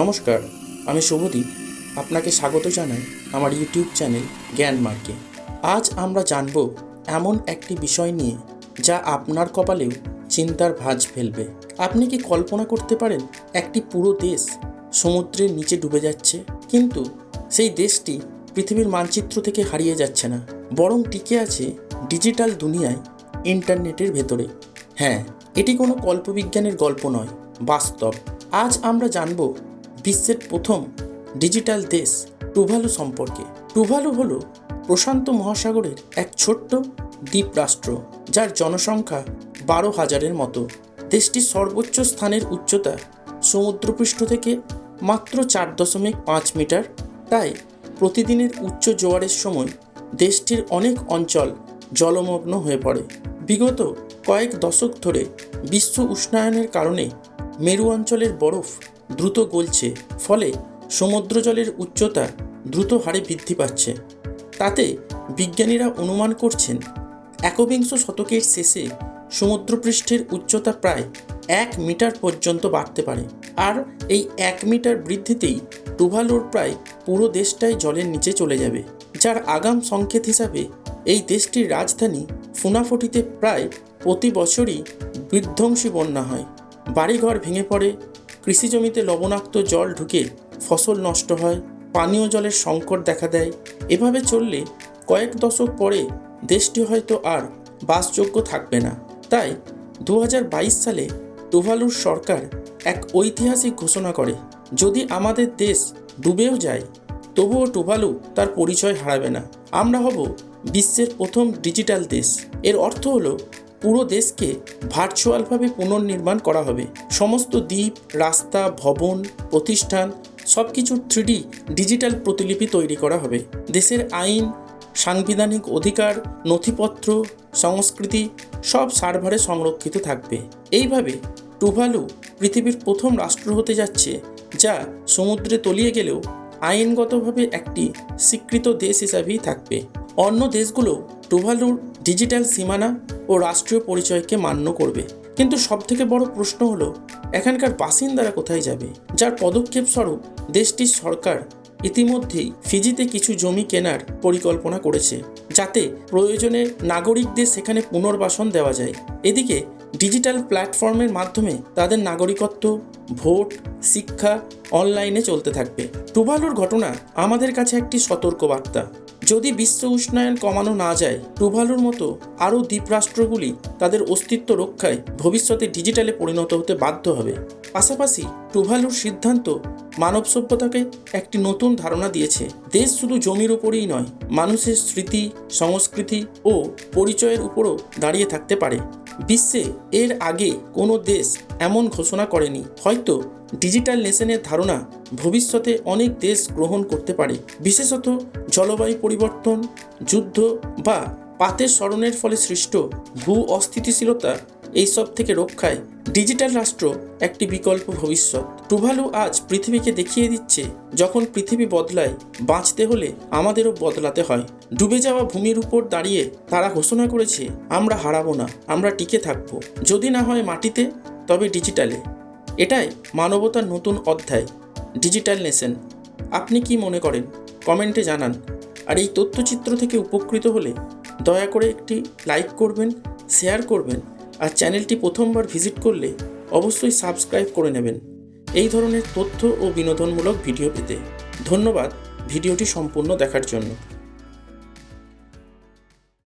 নমস্কার, আমি শুভদীপ। আপনাকে স্বাগত জানাই আমার ইউটিউব চ্যানেল জ্ঞান মার্কে। আজ আমরা জানব এমন একটি বিষয় নিয়ে যা আপনার কপালেও চিন্তার ভাঁজ ফেলবে। আপনি কি কল্পনা করতে পারেন একটি পুরো দেশ সমুদ্রের নিচে ডুবে যাচ্ছে, কিন্তু সেই দেশটি পৃথিবীর মানচিত্র থেকে হারিয়ে যাচ্ছে না, বরং টিকে আছে ডিজিটাল দুনিয়ায়, ইন্টারনেটের ভেতরে? হ্যাঁ এটি কোনো কল্পবিজ্ঞানের গল্প নয়, বাস্তব। আজ আমরা জানব বিশ্বের প্রথম ডিজিটাল দেশ টুভালু সম্পর্কে। টুভালু হল প্রশান্ত মহাসাগরের এক ছোট্ট দ্বীপ রাষ্ট্র যার জনসংখ্যা বারো হাজারের মতো। দেশটির সর্বোচ্চ স্থানের উচ্চতা সমুদ্রপৃষ্ঠ থেকে মাত্র চার দশমিক পাঁচ মিটার। তাই প্রতিদিনের উচ্চ জোয়ারের সময় দেশটির অনেক অঞ্চল জলমগ্ন হয়ে পড়ে। বিগত কয়েক দশক ধরে বিশ্ব উষ্ণায়নের কারণে মেরু অঞ্চলের বরফ দ্রুত গলছে, ফলে সমুদ্র জলের উচ্চতা দ্রুত হারে বৃদ্ধি পাচ্ছে। তাতে বিজ্ঞানীরা অনুমান করছেন, একবিংশ শতকের শেষে সমুদ্রপৃষ্ঠের উচ্চতা প্রায় এক মিটার পর্যন্ত বাড়তে পারে। আর এই এক মিটার বৃদ্ধিতেই টুভালুর প্রায় পুরো দেশটাই জলের নিচে চলে যাবে, যার আগাম সংকেত হিসাবে এই দেশটির রাজধানী ফুনাফটিতে প্রায় প্রতি বছরই বিধ্বংসী বন্যা হয়। বাড়িঘর ভেঙে পড়ে কৃষি জমিতে লবণাক্ত জল ঢুকে ফসল নষ্ট হয়, পানীয় জলের সংকট দেখা দেয়। এভাবে চললে কয়েক দশক পরে দেশটি হয়তো আর বাসযোগ্য থাকবে না। তাই দু হাজার বাইশ সালে টুভালুর সরকার এক ঐতিহাসিক ঘোষণা করে, যদি আমাদের দেশ ডুবেও যায়, তবুও টুভালু তার পরিচয় হারাবে না। আমরা হব বিশ্বের প্রথম ডিজিটাল দেশ। এর অর্থ হলো পুরো দেশকে ভার্চুয়ালভাবে পুনর্নির্মাণ করা হবে। সমস্ত দ্বীপ, রাস্তা, ভবন, প্রতিষ্ঠান সব কিছুর থ্রিডি ডিজিটাল প্রতিলিপি তৈরি করা হবে। দেশের আইন, সাংবিধানিক অধিকার, নথিপত্র, সংস্কৃতি সব সার্ভারে সংরক্ষিত থাকবে। এইভাবে টুভালু পৃথিবীর প্রথম রাষ্ট্র হতে যাচ্ছে, যা সমুদ্রে তলিয়ে গেলেও আইনগতভাবে একটি স্বীকৃত দেশ হিসাবেই থাকবে। অন্য দেশগুলো টুভালুর ডিজিটাল সীমানা ও রাষ্ট্রীয় পরিচয়কে মান্য করবে। কিন্তু সবথেকে বড় প্রশ্ন হলো, এখানকার বাসিন্দারা কোথায় যাবে? যার পদক্ষেপ স্বরূপ দেশটির সরকার ইতিমধ্যেই ফিজিতে কিছু জমি কেনার পরিকল্পনা করেছে, যাতে প্রয়োজনে নাগরিকদের সেখানে পুনর্বাসন দেওয়া যায়। এদিকে ডিজিটাল প্ল্যাটফর্মের মাধ্যমে তাদের নাগরিকত্ব, ভোট, শিক্ষা অনলাইনে চলতে থাকবে। টুভালুর ঘটনা আমাদের কাছে একটি সতর্কবার্তা। যদি বিশ্ব উষ্ণায়ন কমানো না যায়, টুভালুর মতো আরও দ্বীপরাষ্ট্রগুলি তাদের অস্তিত্ব রক্ষায় ভবিষ্যতে ডিজিটালে পরিণত হতে বাধ্য হবে। পাশাপাশি টুভালুর সিদ্ধান্ত মানব সভ্যতাকে একটি নতুন ধারণা দিয়েছে। দেশ শুধু জমির উপরেই নয়, মানুষের স্মৃতি, সংস্কৃতি ও পরিচয়ের উপরও দাঁড়িয়ে থাকতে পারে। বিশ্বে এর আগে কোনো দেশ এমন ঘোষণা করেনি। হয়তো ডিজিটাল নেশনের ধারণা ভবিষ্যতে অনেক দেশ গ্রহণ করতে পারে। বিশেষত জলবায়ু পরিবর্তন, যুদ্ধ বা পাতের স্মরণের ফলে সৃষ্ট ভূ অস্থিতিশীলতা এইসব থেকে রক্ষায় ডিজিটাল রাষ্ট্র একটি বিকল্প ভবিষ্যৎ। টুভালু আজ পৃথিবীকে দেখিয়ে দিচ্ছে, যখন পৃথিবী বদলায়, বাঁচতে হলে আমাদেরও বদলাতে হয়। ডুবে যাওয়া ভূমির উপর দাঁড়িয়ে তারা ঘোষণা করেছে, আমরা হারাবো না, আমরা টিকে থাকব। যদি না হয় মাটিতে, তবে ডিজিটালে। এটাই মানবতার নতুন অধ্যায়, ডিজিটাল নেশন। আপনি কি মনে করেন? কমেন্টে জানান। আর এই তথ্যচিত্র থেকে উপকৃত হলে দয়া করে একটি লাইক করবেন, শেয়ার করবেন। আর চ্যানেলটি প্রথমবার ভিজিট করলে অবশ্যই সাবস্ক্রাইব করে নেবেন। এই ধরনের তথ্য ও বিনোদনমূলক ভিডিও পেতে ধন্যবাদ ভিডিওটি সম্পূর্ণ দেখার জন্য।